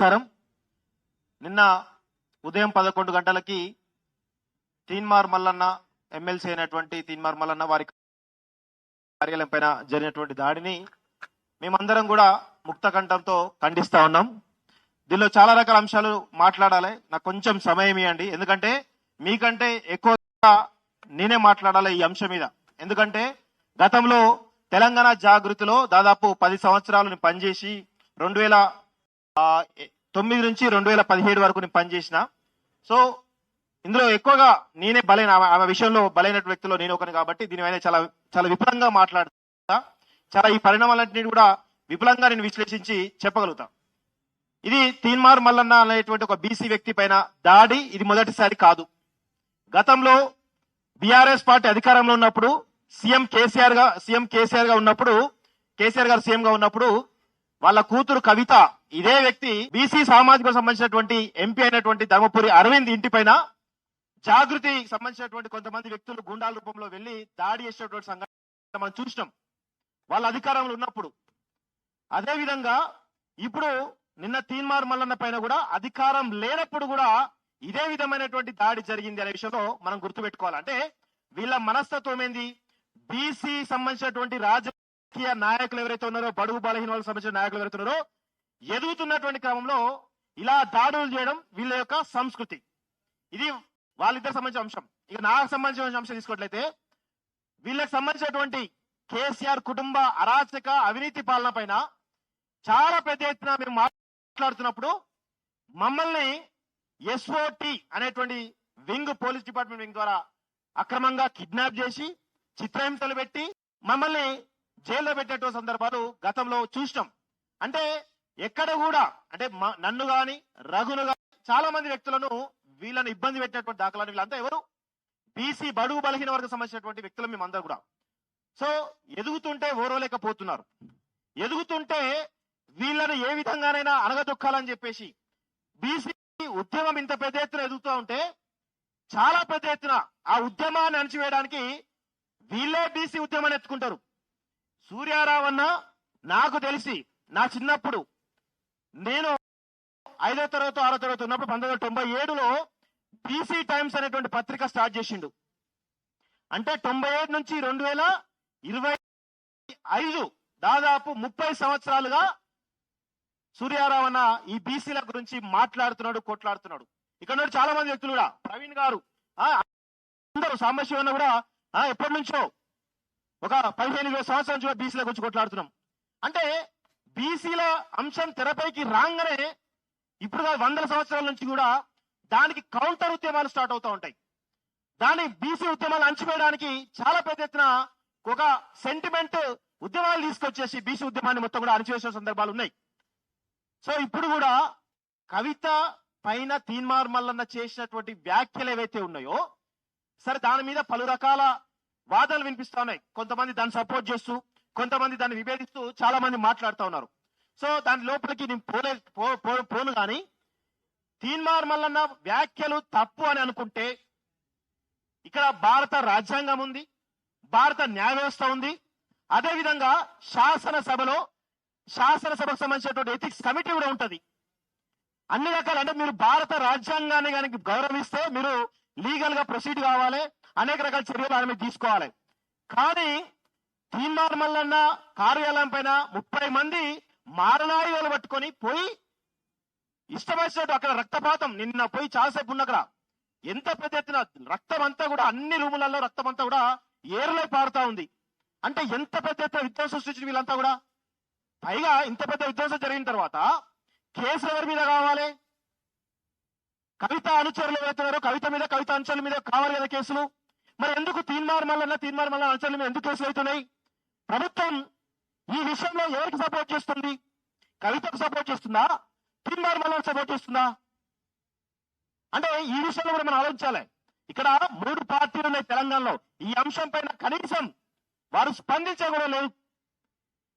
నమస్కారం. నిన్న ఉదయం పదకొండు గంటలకి తీన్మార్ మల్లన్న ఎమ్మెల్సీ అయినటువంటి తీన్మార్ మల్లన్న వారి కార్యాలయం పైన జరిగినటువంటి దాడిని మేమందరం కూడా ముక్త కంఠంతో ఖండిస్తా ఉన్నాం. దీనిలో చాలా రకాల అంశాలు మాట్లాడాలి. నాకు కొంచెం సమయం ఇవ్వండి. ఎందుకంటే మీకంటే ఎక్కువగా నేనే మాట్లాడాలి ఈ అంశం మీద. ఎందుకంటే గతంలో తెలంగాణ జాగృతిలో దాదాపు పది సంవత్సరాలు పనిచేసి రెండు వేల తొమ్మిది నుంచి రెండు వేల పదిహేడు వరకు నేను పనిచేసిన. సో ఇందులో ఎక్కువగా నేనే బలైన ఆమె- విషయంలో బలైన వ్యక్తిలో నేను ఒకని కాబట్టి దీనిపైన చాలా చాలా విపులంగా మాట్లాడుతా. చాలా ఈ పరిణామాలన్నింటినీ కూడా విపులంగా నేను విశ్లేషించి చెప్పగలుగుతా. ఇది తీన్మార్ మల్లన్న అనేటువంటి ఒక బీసీ వ్యక్తి పైన దాడి ఇది మొదటిసారి కాదు. గతంలో బీఆర్ఎస్ పార్టీ అధికారంలో ఉన్నప్పుడు సీఎం కేసీఆర్గా సీఎం కేసీఆర్గా ఉన్నప్పుడు కేసీఆర్ గారు సీఎం గా ఉన్నప్పుడు వాళ్ళ కూతురు కవిత ఇదే వ్యక్తి బీసీ సామాజిక సంబంధించినటువంటి ఎంపీ అయినటువంటి ధర్మపురి అరవింద్ ఇంటి పైన జాగృతి సంబంధించినటువంటి కొంతమంది వ్యక్తులు గుండాల రూపంలో వెళ్ళి దాడి చేసేటువంటి సంఘటన మనం చూసినాం. వాళ్ళ అధికారంలో ఉన్నప్పుడు. అదే విధంగా ఇప్పుడు నిన్న తీన్మార్ మల్లన్న పైన కూడా అధికారం లేనప్పుడు కూడా ఇదే విధమైనటువంటి దాడి జరిగింది అనే విషయంలో మనం గుర్తుపెట్టుకోవాలంటే వీళ్ళ మనస్తత్వం ఏంది? బీసీ సంబంధించినటువంటి రాజకీయ నాయకులు ఎవరైతే ఉన్నారో బడుగు బలహీన వాళ్ళకి సంబంధించిన నాయకులు ఎవరైతే ఉన్నారో ఎదుగుతున్నటువంటి క్రమంలో ఇలా దాడులు చేయడం వీళ్ళ యొక్క సంస్కృతి. ఇది వాళ్ళిద్దరికి సంబంధించిన అంశం. ఇక నాకు సంబంధించిన అంశం తీసుకున్నట్లయితే వీళ్ళకి సంబంధించినటువంటి కేసీఆర్ కుటుంబ అరాచక అవినీతి పాలన పైన చాలా పెద్ద ఎత్తున మేము మాట్లాడుతున్నప్పుడు మమ్మల్ని ఎస్ఓటి అనేటువంటి వింగ్ పోలీస్ డిపార్ట్మెంట్ వింగ్ ద్వారా అక్రమంగా కిడ్నాప్ చేసి చిత్రహింసలు పెట్టి మమ్మల్ని జైల్లో పెట్టేటువంటి సందర్భాలు గతంలో చూసినాం. అంటే ఎక్కడ కూడా అంటే నన్ను గాని రఘును గాని చాలా మంది వ్యక్తులను వీళ్ళని ఇబ్బంది పెట్టినటువంటి దాఖలాలు వీళ్ళంతా ఎవరు? బీసీ బడుగు బలహీన వర్గం సంబంధించినటువంటి వ్యక్తులు మేమందరూ కూడా. సో ఎదుగుతుంటే ఓరవలేకపోతున్నారు. ఎదుగుతుంటే వీళ్ళని ఏ విధంగానైనా అనగదొక్కాలని చెప్పేసి బీసీ ఉద్యమం ఇంత పెద్ద ఎత్తున ఎదుగుతూ ఉంటే చాలా పెద్ద ఎత్తున ఆ ఉద్యమాన్ని అణచివేయడానికి వీళ్ళే బీసీ ఉద్యమాన్ని ఎత్తుకుంటారు. సూర్యారావన్న నాకు తెలిసి నా చిన్నప్పుడు నేను ఐదో తరగతి ఆరో తరగతి ఉన్నప్పుడు పంతొమ్మిది వందల తొంభై ఏడులో బీసీ టైమ్స్ అనేటువంటి పత్రిక స్టార్ట్ చేసిండు. అంటే తొంభై ఏడు నుంచి రెండు వేల ఇరవై ఐదు దాదాపు ముప్పై సంవత్సరాలుగా సూర్యారావణ ఈ బీసీల గురించి మాట్లాడుతున్నాడు కొట్లాడుతున్నాడు. ఇక్కడ నుండి చాలా మంది వ్యక్తులు కూడా ప్రవీణ్ గారు ఆ, అందరూ సాంబశివ కూడా ఆ, ఎప్పటి నుంచో ఒక పదిహేను ఇరవై సంవత్సరాల నుంచి బీసీల గురించి కొట్లాడుతున్నాం. అంటే బీసీల అంశం తెరపైకి రాగానే ఇప్పుడు వందల సంవత్సరాల నుంచి కూడా దానికి కౌంటర్ ఉద్యమాలు స్టార్ట్ అవుతూ ఉంటాయి. దాని బీసీ ఉద్యమాలు అణచివేయడానికి చాలా పెద్ద ఎత్తున ఒక సెంటిమెంట్ ఉద్యమాలు తీసుకొచ్చేసి బీసీ ఉద్యమాన్ని మొత్తం కూడా అణచివేసిన సందర్భాలు ఉన్నాయి. సో ఇప్పుడు కూడా కవిత పైన తీన్మార్ మల్లన్న చేసినటువంటి వ్యాఖ్యలు ఏవైతే ఉన్నాయో సరే దాని మీద పలు రకాల వాదనలు వినిపిస్తా ఉన్నాయి. కొంతమంది దాన్ని సపోర్ట్ చేస్తూ కొంతమంది దాన్ని విభేదిస్తూ చాలా మంది మాట్లాడుతూ ఉన్నారు. సో దాని లోపలికి నేను పోలే పోను కానీ తీన్మార్ మల్లన్న వ్యాఖ్యలు తప్పు అని అనుకుంటే ఇక్కడ భారత రాజ్యాంగం ఉంది భారత న్యాయ వ్యవస్థ ఉంది. అదే విధంగా శాసనసభలో శాసనసభకు సంబంధించినటువంటి ఎథిక్స్ కమిటీ కూడా ఉంటుంది. అన్ని రకాల అంటే మీరు భారత రాజ్యాంగాన్ని కనుక గౌరవిస్తే మీరు లీగల్గా ప్రొసీడ్ కావాలి. అనేక రకాల చర్యలు ఆయన మీద తీసుకోవాలి. కానీ తీన్మార్ మల్లన్న కార్యాలయం పైన ముప్పై మంది మారణాయుధాలు పట్టుకొని పోయి ఇష్టమైనట్టు అక్కడ రక్తపాతం నిన్న పోయి చాలాసేపు ఉన్న అక్కడ ఎంత పెద్ద ఎత్తున రక్తం అంతా కూడా అన్ని రూములలో రక్తం అంతా కూడా ఏరులో పారుతా ఉంది. అంటే ఎంత పెద్ద ఎత్తున విధ్వంసం సృష్టించిన వీళ్ళంతా కూడా? పైగా ఇంత పెద్ద విధ్వంసం జరిగిన తర్వాత కేసులు ఎవరి మీద కావాలి? కవిత అనుచరులు ఎవరైతున్నారో కవిత మీద కవిత అనుచరుల మీద కావాలి కదా కేసులు? మరి ఎందుకు తీన్మార్ మల్లన్న తీన్మార్ మల్ల అనుచరుల మీద ఎందుకు కేసులు అవుతున్నాయి? ప్రభుత్వం ఈ విషయంలో ఎవరికి సపోర్ట్ చేస్తుంది? కవితకు సపోర్ట్ చేస్తుందా? తీన్మార్ మల్లను సపోర్ట్ చేస్తుందా? అంటే ఈ విషయంలో కూడా మనం ఆలోచించాలి. ఇక్కడ మూడు పార్టీలు ఉన్నాయి తెలంగాణలో. ఈ అంశం పైన కనీసం వారు స్పందించే కూడా లేదు.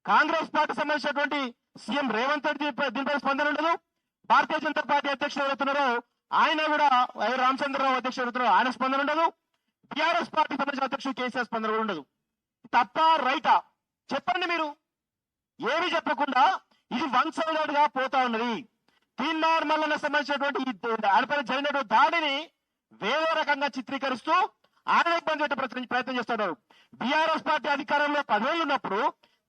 కాంగ్రెస్ పార్టీ సంబంధించినటువంటి సీఎం రేవంత్ రెడ్డి దీనిపై స్పందన ఉండదు. భారతీయ జనతా పార్టీ అధ్యక్షుడు ఎవరుతున్నారో ఆయన కూడా రామచంద్రరావు అధ్యక్షుడు ఎవరుతున్నారో ఆయన స్పందన ఉండదు. టిఆర్ఎస్ పార్టీ సంబంధించిన అధ్యక్షుడు కేసీఆర్ స్పందన కూడా ఉండదు. తప్ప రైటా. చెప్పండి మీరు. ఏమి చెప్పకుండా ఇది వన్ సైడెడ్గా పోతా ఉన్నది. తీన్మార్ మల్లన్న సంబంధించినటువంటి ఆయనపై ఆయనపైన జరిగినటువంటి దాడిని వేరే రకంగా చిత్రీకరిస్తూ ఆయన ఇబ్బంది పెట్టే ప్రయత్నం చేస్తున్నారు. బీఆర్ఎస్ పార్టీ అధికారంలో పదేళ్ళు ఉన్నప్పుడు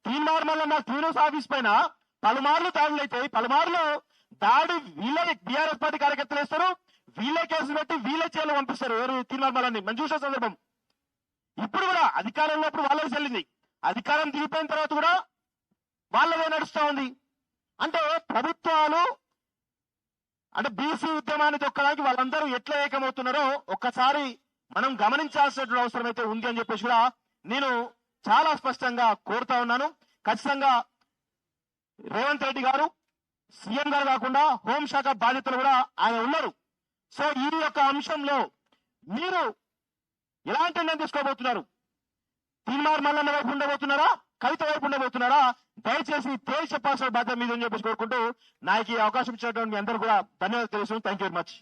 తీన్మార్ మల్లన్న క్లీనర్స్ ఆఫీస్ పైన పలుమార్లు దాడులు అయితే పలుమార్లు దాడి వీళ్ళని బీఆర్ఎస్ పార్టీ కార్యకర్తలు వేస్తారు వీళ్ళే కేసు పెట్టి వీళ్ళే చేయాలి పంపిస్తారు. ఎవరు తీన్మార్ మనం చూసే సందర్భం. ఇప్పుడు కూడా అధికారంలో ఉన్నప్పుడు వాళ్ళకి చెల్లింది అధికారం దిగిపోయిన తర్వాత కూడా వాళ్ళదే నడుస్తూ ఉంది. అంటే ప్రభుత్వాలు అంటే బీసీ ఉద్యమాన్ని తొక్కడానికి వాళ్ళందరూ ఎట్లా ఏకమవుతున్నారో ఒక్కసారి మనం గమనించాల్సిన అవసరం అయితే ఉంది అని చెప్పేసి కూడా నేను చాలా స్పష్టంగా కోరుతా ఉన్నాను. ఖచ్చితంగా రేవంత్ రెడ్డి గారు సీఎం గారు కాకుండా హోంశాఖ బాధ్యతలు కూడా ఆయన ఉన్నారు. సో ఈ యొక్క అంశంలో మీరు ఎలాంటి నిర్ణయం తీసుకోబోతున్నారు? తీన్మార్ మల్లన్న వైపు ఉండబోతున్నారా? కవిత వైపు ఉండబోతున్నారా? దయచేసి తేల్చి చెప్పాల్సిన బాధ్యత మీద అని చెప్పేసి కోరుకుంటూ నాకు ఈ అవకాశం ఇచ్చినటువంటి మీ అందరూ కూడా ధన్యవాదాలు తెలుసు థ్యాంక్ యూ వెరీ మచ్